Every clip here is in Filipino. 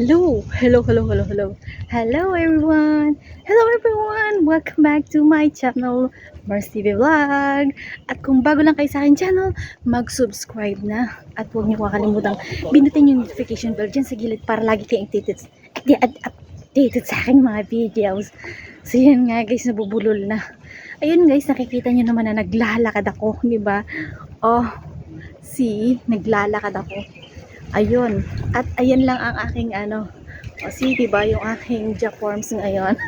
Hello, hello, hello, hello, hello. Hello everyone. Hello everyone. Welcome back to my channel, Mars TV Vlog. At kung bago lang kayo sa akin channel, mag-subscribe na. At huwag niyo kakalimutan binutin yung notification bell dyan sa gilid para lagi kayong updated, updated, sa aking mga videos. So yun nga guys, nabubulol na. Ayun guys, nakikita niyo naman na naglalakad ako, di ba? Oh, see, naglalakad ako. Ayun. At ayan lang ang aking ano. O see, diba yung aking forms ngayon.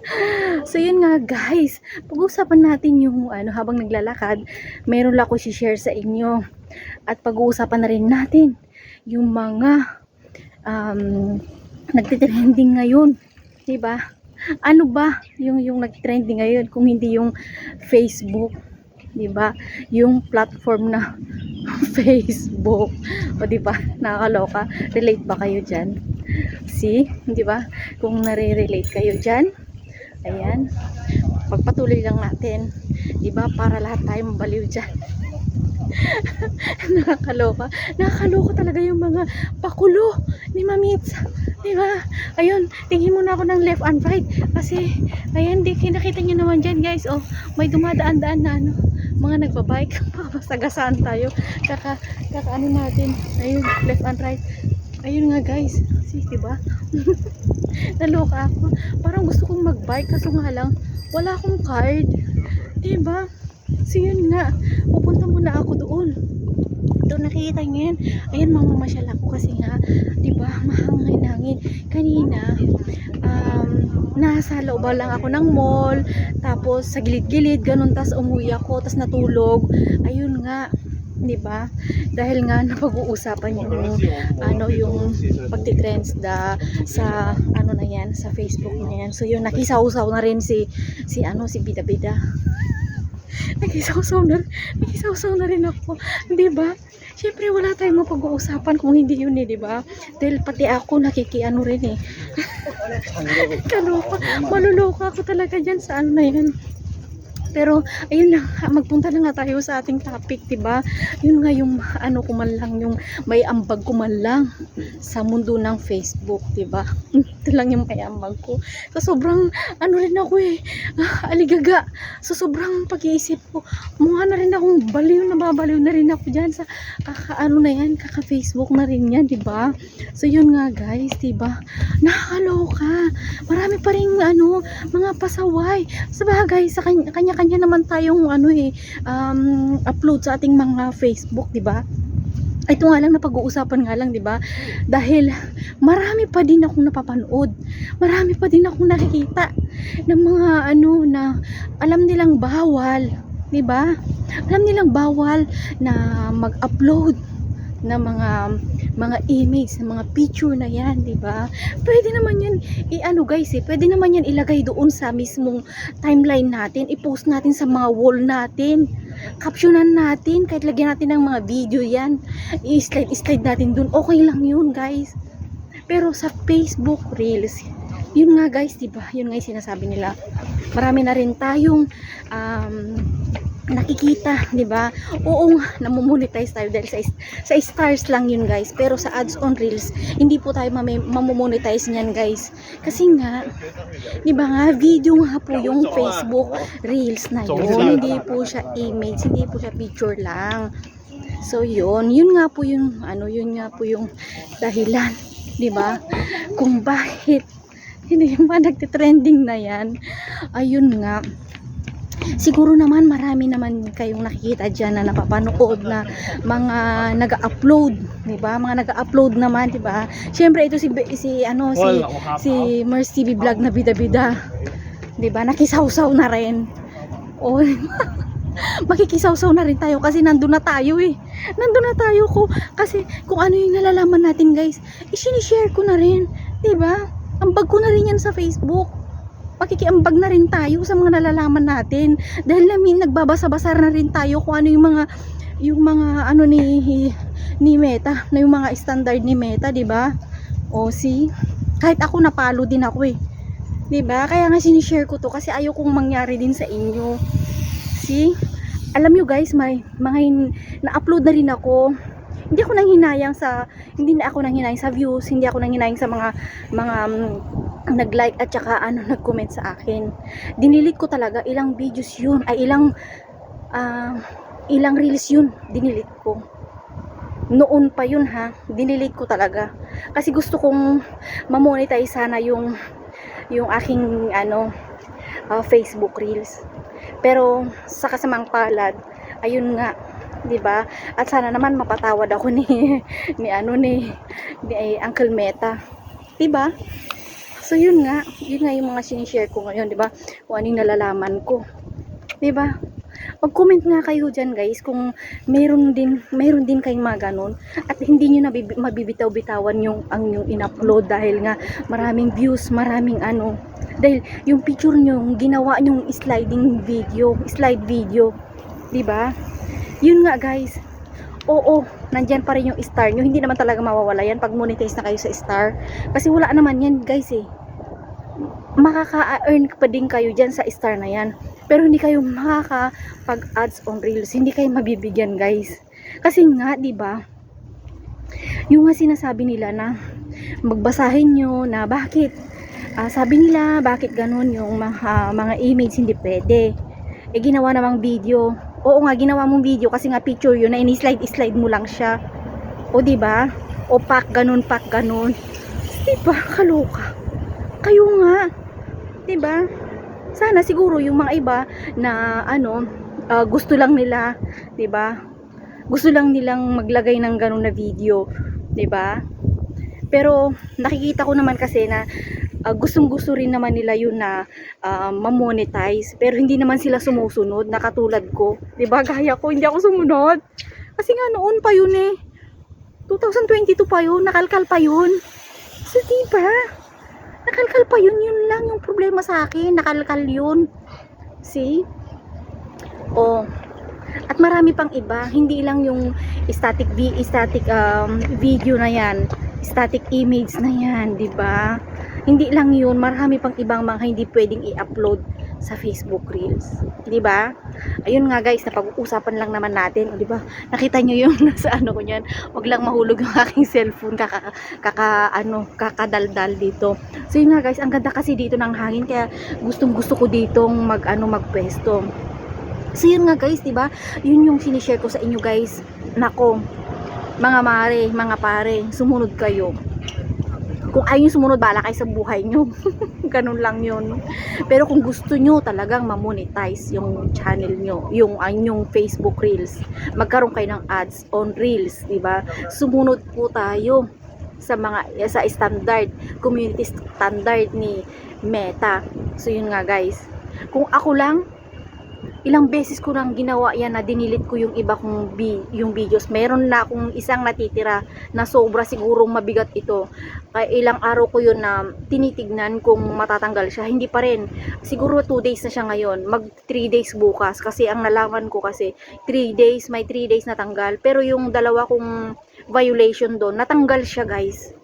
so yun nga guys. Pag-uusapan natin yung ano habang naglalakad. Meron lang ako share sa inyo. At pag-uusapan na rin natin yung mga um, nagtitrending ngayon. Diba? Ano ba yung yung nagtrending ngayon kung hindi yung Facebook? 'Di ba? Yung platform na Facebook. O 'di ba? Nakakaloka. Relate ba kayo diyan? See? 'Di ba? Kung nare-relate kayo diyan, ayan. Pagpatuloy lang natin, 'di ba? Para lahat tayo mabaliw diyan. Nakakaloka. Nakakaloka talaga yung mga pakulo ni Mamitsa. Di ba? Ayun, tingin muna ako ng left and right. Kasi, ayan, di, nakita niyo naman dyan, guys. Oh, may dumadaan-daan na ano, mga nagbabike. Papasagasaan tayo. Kaka, kaka ano natin. Ayun, left and right. Ayun nga, guys. See, di ba? Naloka ako. Parang gusto kong magbike kaso nga lang, wala akong card. Di ba? So, yun nga. Pupunta muna ako doon. Doon nakikita niyo yan. Ayan, mamamasyal ako kasi nga, di ba, mahangin-hangin. Kanina, um, nasa loob lang ako ng mall, tapos sa gilid-gilid, ganun, tas umuwi ako, tas natulog. Ayun nga, di ba? Dahil nga napag-uusapan yung ano yung pagtitrends da sa ano na yan sa Facebook na yan. So yun nakisawsaw na rin si si ano si Bida Bida. Nakisawsaw na nakisawsaw na rin ako, 'di ba? Siyempre wala tayong mapag-uusapan kung hindi yun eh, 'di ba? Dahil pati ako nakikiano rin eh. Kaloka, maluluka ako talaga diyan sa ano na yan. Pero ayun lang, magpunta na nga tayo sa ating topic, 'di ba? Yun nga yung ano ko man lang yung may ambag ko man lang sa mundo ng Facebook, 'di ba? Ito lang yung may ambag ko. So sobrang ano rin ako eh, ah, aligaga. So sobrang pag-iisip ko, mukha na rin akong baliw na babaliw na rin ako diyan sa kaka ano na yan, kaka Facebook na rin yan, 'di ba? So yun nga guys, 'di ba? Nakakaloka. Marami pa rin ano, mga pasaway. Sa bagay, sa kanya, kanya-kanya naman tayong ano eh, um, upload sa ating mga Facebook, 'di ba? Ito nga lang na pag-uusapan nga lang, 'di ba? Dahil marami pa din akong napapanood. Marami pa din akong nakikita ng mga ano na alam nilang bawal, 'di ba? Alam nilang bawal na mag-upload ng mga mga image, ng mga picture na yan, 'di ba? Pwede naman 'yan i-ano guys, eh, pwede naman 'yan ilagay doon sa mismong timeline natin, i-post natin sa mga wall natin. Captionan natin, kahit lagyan natin ng mga video 'yan. I-slide slide natin doon. Okay lang 'yun, guys. Pero sa Facebook Reels, yun nga guys, 'di ba? Yun nga 'yung sinasabi nila. Marami na rin tayong um, nakikita, 'di ba? Oo, namomonetize tayo dahil sa sa stars lang 'yun, guys. Pero sa ads on reels, hindi po tayo mamomonetize niyan, guys. Kasi nga, 'di ba nga video nga po yung Facebook reels na 'yun. Hindi po siya image, hindi po siya picture lang. So 'yun, 'yun nga po yung ano, 'yun nga po yung dahilan, 'di ba? Kung bakit hindi ba nagtitrending na 'yan? Ayun nga, siguro naman marami naman kayong nakikita dyan na napapanood na mga nag-upload, 'di ba? Mga nag-upload naman, 'di ba? Syempre ito si si ano si si Mers TV vlog na bida-bida. 'Di ba? Nakisawsaw na rin. O makikisawsaw na rin tayo kasi nandun na tayo eh. Nandun na tayo ko kasi kung ano yung nalalaman natin guys, i-share ko na rin, 'di ba? Ambag ko na rin yan sa Facebook. Makikiambag na rin tayo sa mga nalalaman natin. Dahil namin nagbabasa-basa na rin tayo kung ano yung mga yung mga ano ni ni Meta na yung mga standard ni Meta di ba? O si kahit ako napalo din ako eh. Di ba? Kaya nga sinishare ko to kasi ayaw kong mangyari din sa inyo. See? Alam nyo guys may mga na-upload na rin ako hindi ako nang hinayang sa hindi na ako nang hinayang sa views, hindi ako nang hinayang sa mga mga mm, nag-like at saka ano nag-comment sa akin. Dinilit ko talaga ilang videos yun, ay ilang ah, ilang reels yun, dinilit ko. Noon pa yun ha, dinilit ko talaga. Kasi gusto kong mamonetize sana yung yung aking ano ah, Facebook reels. Pero sa kasamang palad, ayun nga, 'di ba? At sana naman mapatawad ako ni ni ano ni ni Uncle Meta. 'Di ba? So yun nga, yun nga yung mga sinishare ko ngayon, 'di ba? Kung anong nalalaman ko. 'Di ba? Mag-comment nga kayo dyan guys kung meron din meron din kayong mga ganun at hindi niyo mabibitaw-bitawan yung ang yung in-upload dahil nga maraming views, maraming ano. Dahil yung picture yung ginawa nyong sliding video, slide video, 'di ba? Yun nga guys. Oo, nandyan pa rin yung star nyo. Hindi naman talaga mawawala yan pag monetize na kayo sa star. Kasi wala naman yan guys eh. Makaka-earn pa din kayo dyan sa star na yan. Pero hindi kayo makakapag-ads on reels. Hindi kayo mabibigyan guys. Kasi nga, di ba? Yung nga sinasabi nila na magbasahin nyo na bakit ah, sabi nila bakit ganun yung mga, mga image hindi pwede eh ginawa namang video oo nga ginawa mong video kasi nga picture yun na ini-slide slide mo lang siya. O di ba? O pack ganun pack ganun. Di ba? Kaloka. Kayo nga. Di ba? Sana siguro yung mga iba na ano ah, gusto lang nila di ba? Gusto lang nilang maglagay ng ganun na video 'di ba pero nakikita ko naman kasi na ah, gustong-gusto rin naman nila yun na ah, ma-monetize. Pero hindi naman sila sumusunod na katulad ko. 'di ba? Gaya ko hindi ako sumunod. Kasi nga noon pa yun eh. 2022 pa yun nakalkal pa yun. So 'di ba? Nakalkal pa yun yun lang yung problema sa akin. Nakalkal yun. See? Oh. At marami pang iba, hindi lang yung static static um, video na yan, static image na yan, 'di ba? Hindi lang 'yun, marami pang ibang mga hindi pwedeng i-upload sa Facebook Reels, 'di ba? Ayun nga guys, napag-uusapan lang naman natin, 'di ba? Nakita niyo yung nasa ano ko niyan, wag lang mahulog yung aking cellphone kaka, kaka ano, kakadaldal dito. So yun nga guys, ang ganda kasi dito ng hangin kaya gustong-gusto ko ditong mag ano magpwesto. So yun nga guys, 'di ba? Yun yung sinishare ko sa inyo guys. Nako. Mga mare, mga pare, sumunod kayo. Kung ayaw nyo sumunod, bala kayo sa buhay nyo. Ganun lang yun. Pero kung gusto nyo talagang ma-monetize yung channel nyo, yung anyong Facebook Reels, magkaroon kayo ng ads on Reels, di ba? Sumunod po tayo sa mga sa standard, community standard ni Meta. So yun nga guys. Kung ako lang, ilang beses ko nang ginawa yan na dinilit ko yung iba kong bi yung videos. Meron na akong isang natitira na sobra sigurong mabigat ito. Kaya ilang araw ko yun na tinitignan kung matatanggal siya. Hindi pa rin. Siguro 2 days na siya ngayon. Mag 3 days bukas. Kasi ang nalaman ko kasi 3 days, may 3 days natanggal. Pero yung dalawa kong violation doon, natanggal siya guys.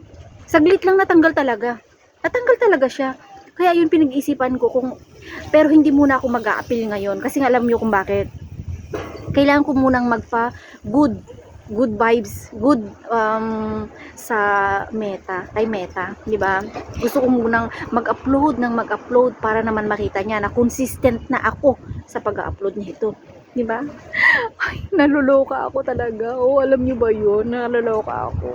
Saglit lang natanggal talaga. Natanggal talaga siya. Kaya yun pinag-isipan ko kung pero hindi muna ako mag-a-appeal ngayon kasi nga alam niyo kung bakit. Kailangan ko munang magpa good good vibes, good um, sa Meta, kay Meta, 'di ba? Gusto ko munang mag-upload ng mag-upload para naman makita niya na consistent na ako sa pag-upload nito. 'Di ba? Ay, naluloka ako talaga. Oh, alam niyo ba 'yun? Naluloka ako.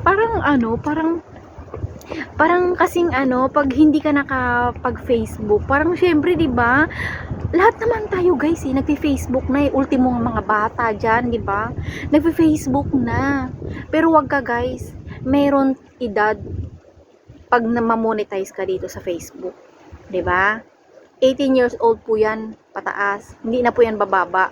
Parang ano, parang parang kasing ano, pag hindi ka nakapag Facebook, parang syempre 'di ba? Lahat naman tayo guys, eh, nagfi-Facebook na eh, ultimo mga bata diyan, 'di ba? Nagfi-Facebook na. Pero wag ka guys, meron edad pag na-monetize ka dito sa Facebook, 'di ba? 18 years old po 'yan pataas. Hindi na po 'yan bababa.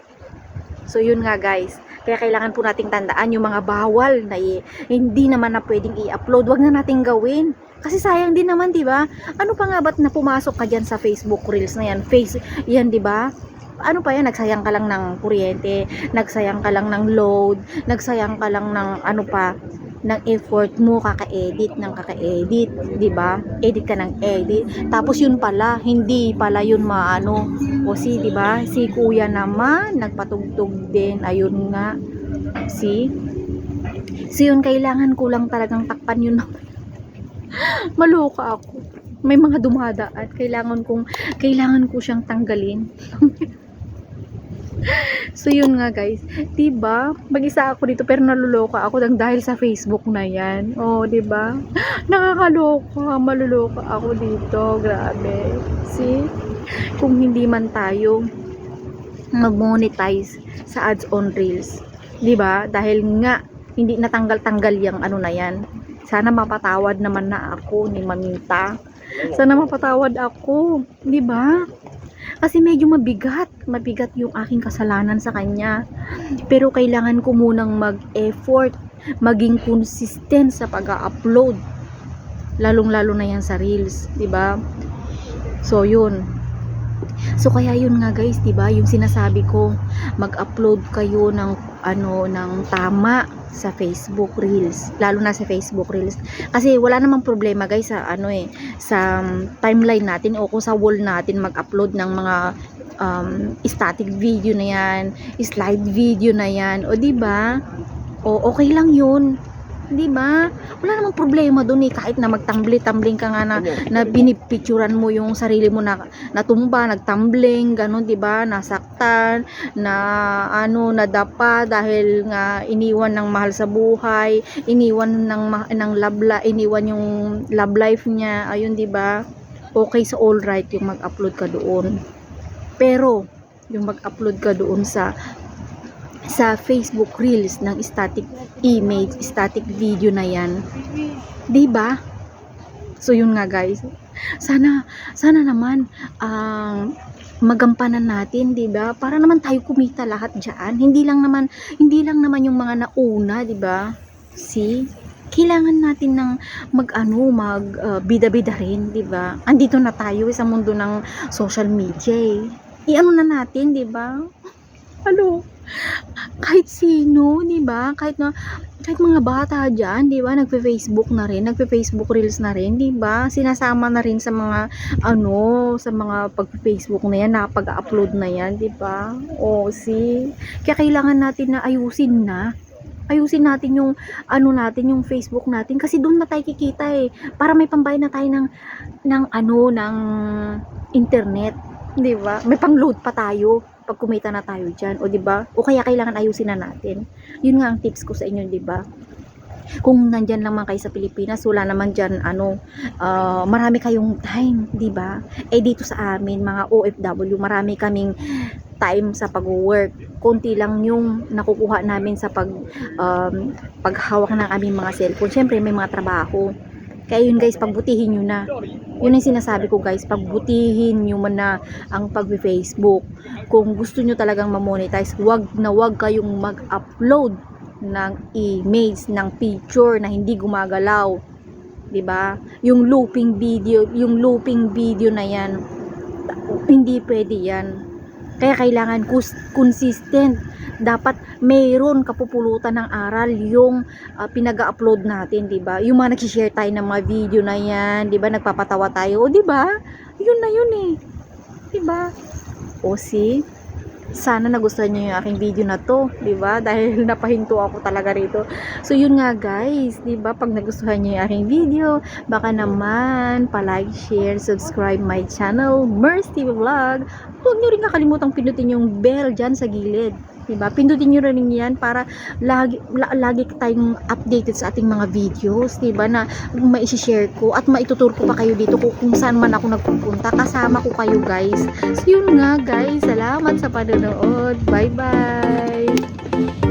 So yun nga guys, kaya kailangan po nating tandaan yung mga bawal na i- hindi naman na pwedeng i-upload. Wag na nating gawin. Kasi sayang din naman, 'di ba? Ano pa nga ba't na pumasok ka diyan sa Facebook Reels na 'yan? Face 'yan, 'di ba? Ano pa yan, nagsayang ka lang ng kuryente, nagsayang ka lang ng load, nagsayang ka lang ng ano pa, ng effort mo kaka-edit ng kaka-edit, 'di ba? Edit ka ng edit. Tapos yun pala, hindi pala yun maano. O si, 'di ba? Si Kuya naman nagpatugtog din. Ayun nga. Si So yun, kailangan ko lang talagang takpan yun. Maluka ako. May mga dumadaan. Kailangan kong, kailangan ko siyang tanggalin. so yun nga guys. Diba? Mag-isa ako dito pero naluloka ako dang dahil sa Facebook na yan. Oh, diba? Nakakaloka. Maluloka ako dito. Grabe. See? Kung hindi man tayo mag-monetize sa ads on reels. 'Di ba? Dahil nga hindi natanggal-tanggal yung ano na yan. Sana mapatawad naman na ako ni Mamita. Sana mapatawad ako, 'di ba? Kasi medyo mabigat, mabigat yung aking kasalanan sa kanya. Pero kailangan ko munang mag-effort, maging consistent sa pag-upload. Lalong-lalo na yan sa reels, 'di ba? So, yun. So kaya yun nga guys, 'di ba? Yung sinasabi ko, mag-upload kayo ng ano ng tama sa Facebook Reels, lalo na sa Facebook Reels. Kasi wala namang problema guys sa ano eh, sa um, timeline natin o kung sa wall natin mag-upload ng mga um, static video na yan, slide video na yan, o 'di ba? O okay lang 'yun. 'Di ba? Wala namang problema doon eh kahit na magtambli-tambling ka nga na na binipicturan mo yung sarili mo na natumba, nagtumbling, ganun, 'di ba? Nasaktan, na ano, nadapa dahil nga iniwan ng mahal sa buhay, iniwan ng ng love li- iniwan yung love life niya. Ayun, 'di ba? Okay sa all right yung mag-upload ka doon. Pero yung mag-upload ka doon sa sa Facebook Reels ng static image, static video na yan. 'Di ba? So yun nga guys. Sana sana naman ang magampanan natin, 'di ba? Para naman tayo kumita lahat diyan. Hindi lang naman hindi lang naman yung mga nauna, 'di ba? See? Kailangan natin ng mag-ano, mag uh, bida-bida rin, 'di ba? Andito na tayo eh, sa mundo ng social media eh. I-ano na natin, 'di ba? Hello. Kahit sino, 'di ba? Kahit na kahit mga bata diyan, 'di ba, nagfe-Facebook na rin, nagfe-Facebook Reels na rin, 'di ba? Sinasama na rin sa mga ano, sa mga pag-Facebook na 'yan, napag-upload na 'yan, 'di ba? O si kaya kailangan natin na ayusin na. Ayusin natin yung ano natin, yung Facebook natin kasi doon na tayo kikita eh. Para may pambayad na tayo ng ng ano, ng internet, 'di ba? May pang-load pa tayo pag kumita na tayo diyan, o 'di ba? O kaya kailangan ayusin na natin. Yun nga ang tips ko sa inyo, 'di ba? Kung nandyan lang man kayo sa Pilipinas, wala naman dyan, ano, ah, marami kayong time, 'di ba? Eh dito sa amin, mga OFW, marami kaming time sa pag-work. Konti lang yung nakukuha namin sa pag um, paghawak ng aming mga cellphone. Siyempre, may mga trabaho. Kaya yun guys, pagbutihin nyo na. Yun ang sinasabi ko guys, pagbutihin nyo man na ang pag-Facebook. Kung gusto nyo talagang ma-monetize, wag na wag kayong mag-upload ng image, ng picture na hindi gumagalaw. 'Di ba? Yung looping video, yung looping video na 'yan, hindi pwede 'yan. Kaya kailangan consistent. Dapat mayroon kapupulutan ng aral yung uh, pinag-upload natin, 'di ba? Yung mga nag-share tayo ng mga video na 'yan, 'di ba? Nagpapatawa tayo, 'di ba? Yun na yun eh. 'Di ba? O see? sana nagustuhan niyo yung aking video na to, 'di ba? Dahil napahinto ako talaga rito. So yun nga guys, 'di ba? Pag nagustuhan niyo yung aking video, baka naman pa-like, share, subscribe my channel, Mers TV Vlog. Huwag niyo rin kakalimutan pindutin yung bell diyan sa gilid. 'Di ba? Pindutin niyo rin 'yan para lagi la, lagi tayong updated sa ating mga videos, 'di ba? Na mai-share ko at maituturo ko pa kayo dito kung, kung saan man ako nagpupunta. Kasama ko kayo, guys. So, yun nga, guys. Salamat sa panonood. Bye-bye.